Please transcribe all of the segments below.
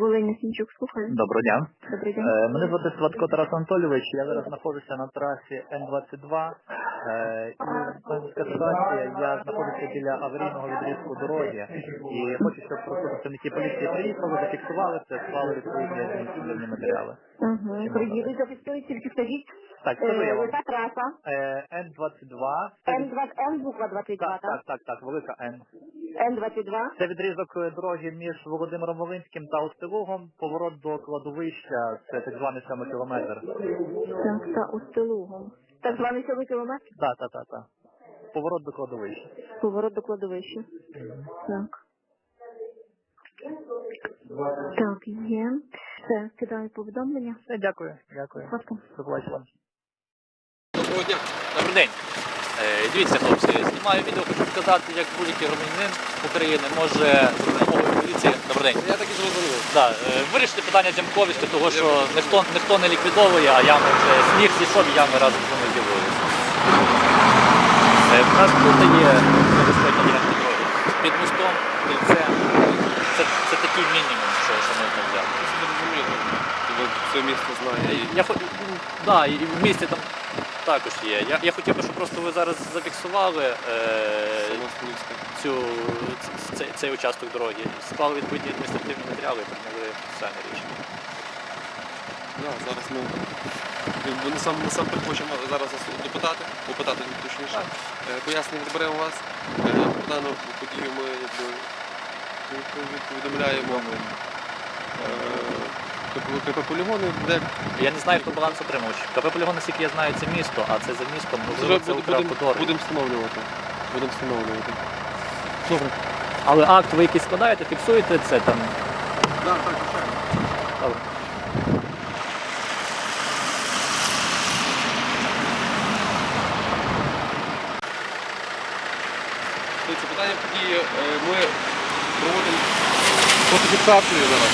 Волині Сінчук, слухаю. Доброго дня. Добрий день. Е, Мене звати Сватко Тарас Анатолійович. Я зараз знаходжуся на трасі Н-22. Е, І ситуація, я знаходжуся біля аварійного відрізку дороги. І я хочу, щоб просто працівники поліції приїхали, зафіксували це, склали відповідні адміністративні матеріали. Угу. Приїдуть, зафіксують, тільки скажіть. Так, скажу я Е, вам. Яка траса? Е, Н-22. це від- Н2, Н буква 22, Так, так, так? так, так, велика Н. Н22. Це відрізок дороги між Володимиром Волинським та Устилугом, поворот до кладовища, це так званий саме кілометр. Так, та Устилугом. Так званий сьомий кілометр? Так, так, так, так. Поворот до кладовища. Поворот до кладовища. Так. Так, є. Все, кидаю повідомлення. Все, дякую, дякую. Фотку. До побачення. Доброго дня. Добрий день. Е, Дивіться, хлопці, знімаю відео, хочу сказати, як будь-який громадянин України може за допомогою поліції. Добрий день. Я так і зрозумів. Да, е, вирішити питання зямковістю, того що ніхто, ніхто не ліквідовує, а ями вже сніг зійшов, і ями разом з ними з'явилися. Е, У нас тут є небезпечна ділянка дороги. Під мостом, кільцем. Це, це такий мінімум, що, що можна взяти. Це зрозуміло. Це місто знає. Я ну, да, і в місті там також є. Я, я хотів би, щоб просто ви зараз зафіксували е, цю, цей, цей участок дороги, склали відповідні адміністративні матеріали і прийняли самі рішення. Да, зараз ми насамперед хочемо зараз вас допитати, попитати точніше. Е, Пояснення відберемо вас. Е, Про дану подію ми якби, повідомляємо е, КП КП полігони, де Я не знаю, хто балансотримувач. КП полігон, наскільки я знаю, це місто, а це за містом, вже можливо, це будемо Укравтодор. будемо встановлювати. Будемо встановлювати. Добре. Але акт ви якийсь складаєте, фіксуєте це там. Так, так, звичайно. Добре. Це питання події е, ми проводимо фотофіксацію зараз,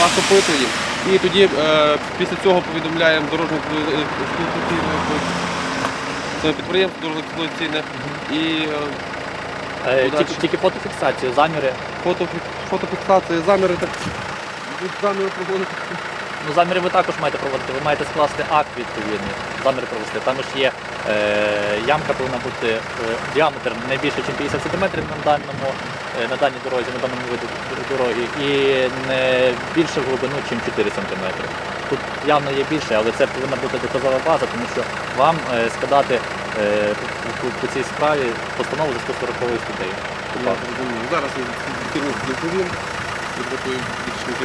вас опитуємо. І тоді е, після цього повідомляємо дорожнє е, підприємство дорожньо експлуатаційне і е, тільки, тільки фотофіксацію, заміри. фотофі- фотофіксація, заміри так заміри проводити. Ну, заміри ви також маєте проводити, ви маєте скласти акт відповідний, заміри провести. Там ж є е, ямка повинна бути е, діаметр не більше, ніж 50 см на даному на даній дорозі, на даному виду дороги, і не більше в глибину, ніж 4 см. Тут явно є більше, але це повинна бути доказова база, тому що вам е, складати е, по, цій справі постанову за 140 статтею. Я розумію. Зараз керівник керівник.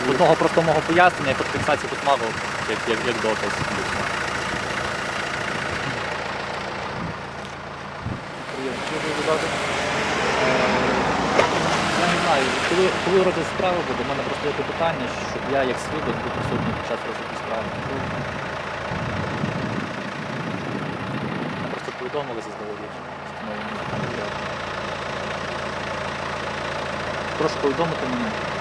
Одного простого пояснення, фотофіксації тут мало, як, як, як доказ. дійсно. Я не знаю, коли, коли розгляд справи буде, у мене просто є питання, щоб я як свідок був присутній під час розгляду справи. Я просто повідомили заздалегідь. встановлені. Прошу повідомити мене.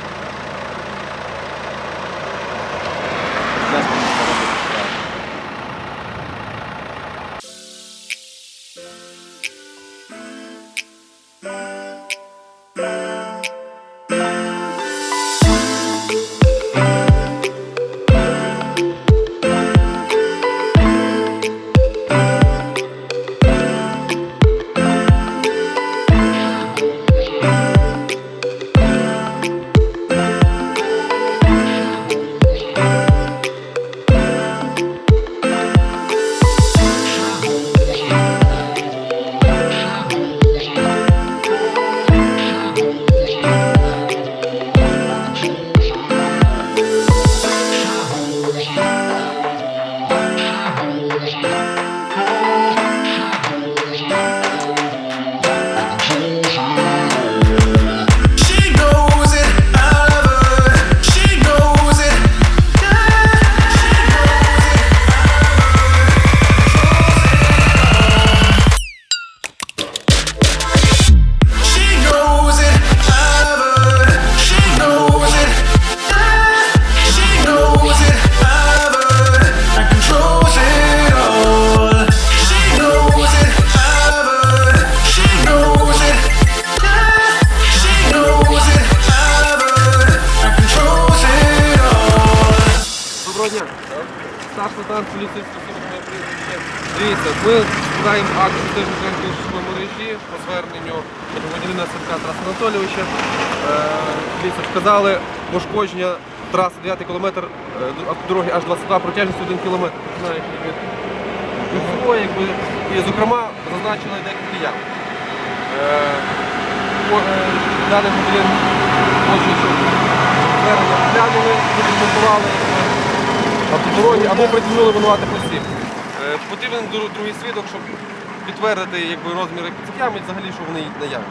Дивіться, ми складаємо акт теж мережі по зверненню громадянина Сенка Тараса Анатолійовича. Е, Дивіться, вказали пошкодження траси 9 кілометр е, автодороги аж 22 протяжністю 1 кілометр. Знаю, як якби, і, зокрема, зазначили декілька ям. Даний громадянин хоче, щоб розглянули, відремонтували автодороги або притягнули винуватих осіб. Е, Потрібен дру- другий свідок, щоб підтвердити якби, розміри цих і взагалі, що вони наявні.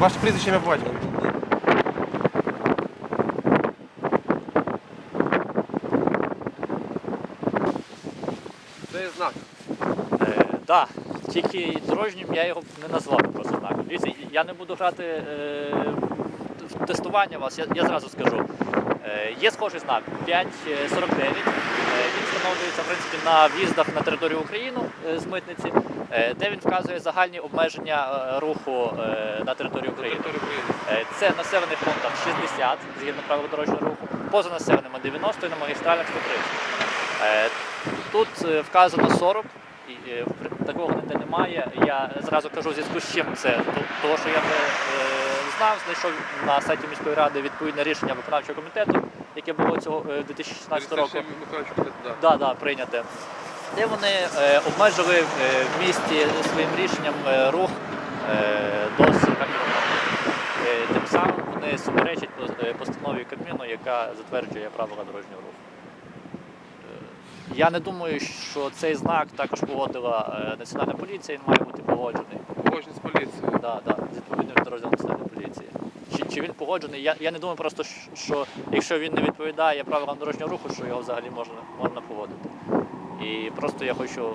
Ваше прізвище ім'я по? Це є знак. Е, да, тільки дорожнім я його не назвав просто знаком. Дивіться, я не буду грати е, в тестування вас, я, я зразу скажу. Е, є схожий знак 549. Е, він встановлюється в принципі, на в'їздах на територію України е, з митниці, де він вказує загальні обмеження руху на території України. Це населених пунктах 60 згідно правил дорожнього руху, поза населеними 90 і на магістралях 130. Е, Тут вказано 40, і е, в- такого ніде немає. Я зразу кажу, зв'язку з чим це. Того, що я знав, знайшов на сайті міської ради відповідне рішення виконавчого комітету, яке було цього е, 2016 року. Михайлович, да. Да, прийняте. Де вони е, обмежили е, в місті своїм рішенням е, рух е, до 40 км. Е, тим самим вони суперечать е, постанові Кабміну, яка затверджує правила дорожнього руху. Е, я не думаю, що цей знак також погодила е, Національна поліція, він має бути погоджений. Погодження з поліцією. Да, да, з відповідним підрозділом Національної поліції. Чи, чи він погоджений? Я, я не думаю просто, що- що якщо він не відповідає правилам дорожнього руху, що його взагалі можна, можна поводити. І просто я хочу.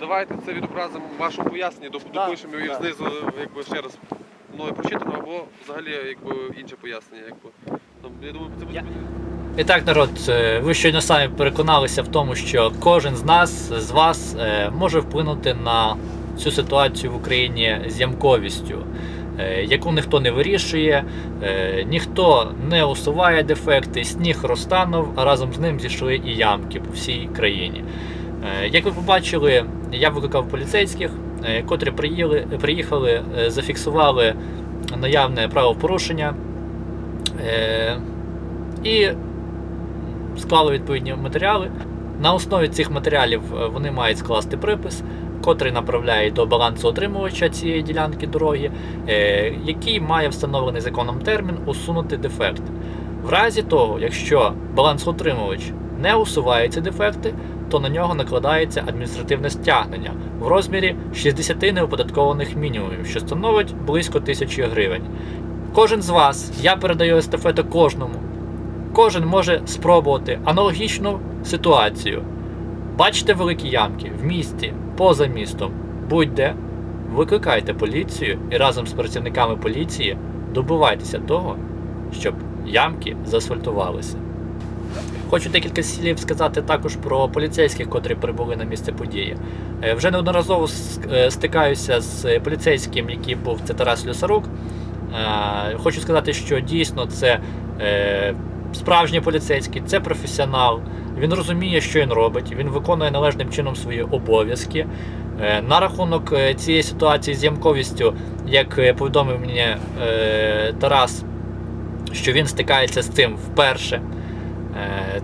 Давайте це відобразимо в вашому поясненні, допишемо да. знизу якби, ще раз мною прочитано, або взагалі якби, інше пояснення. Якби. Ну, я думаю, це буде. Я- І так, народ, е, ви щойно самі переконалися в тому, що кожен з нас, з вас, е, може вплинути на цю ситуацію в Україні з ямковістю, яку ніхто не вирішує, е, ніхто не усуває дефекти, сніг розтанув, а разом з ним зійшли і ямки по всій країні. Е, Як ви побачили, я викликав поліцейських, е, котрі приїхали, е, зафіксували наявне правопорушення. е, І склали відповідні матеріали. На основі цих матеріалів е, вони мають скласти припис, котрий направляють до балансоотримувача цієї ділянки дороги, е, який має встановлений законом термін усунути дефект. В разі того, якщо балансоотримувач не усуває ці дефекти, то на нього накладається адміністративне стягнення в розмірі 60 неоподаткованих мінімумів, що становить близько 1000 гривень. Кожен з вас, я передаю естафету кожному, кожен може спробувати аналогічну ситуацію. Бачите великі ямки в місті, поза містом, будь-де, викликайте поліцію і разом з працівниками поліції добивайтеся того, щоб ямки заасфальтувалися. Хочу декілька слів сказати також про поліцейських, котрі прибули на місце події. Е, Вже неодноразово е, стикаюся з поліцейським, який був це Тарас Люсарук. Е, Хочу сказати, що дійсно це справжній поліцейський, це професіонал. Він розуміє, що він робить, він виконує належним чином свої обов'язки. Е, На рахунок е, цієї ситуації з ямковістю, як е, повідомив мені Тарас, що він стикається з цим вперше.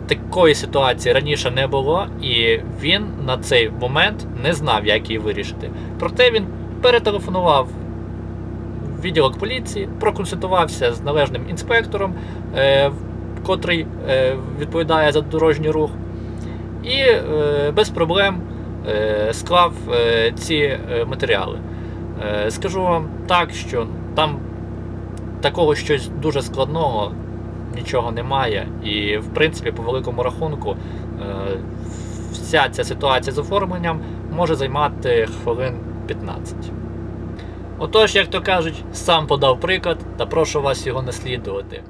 Такої ситуації раніше не було, і він на цей момент не знав, як її вирішити. Проте він перетелефонував відділок поліції, проконсультувався з належним інспектором, котрий е, відповідає за дорожній рух, і е, без проблем е, склав ці матеріали. Скажу вам так, що там такого щось дуже складного нічого немає. І, в принципі, по великому рахунку, вся ця ситуація з оформленням може займати хвилин 15. Отож, як то кажуть, сам подав приклад та прошу вас його наслідувати.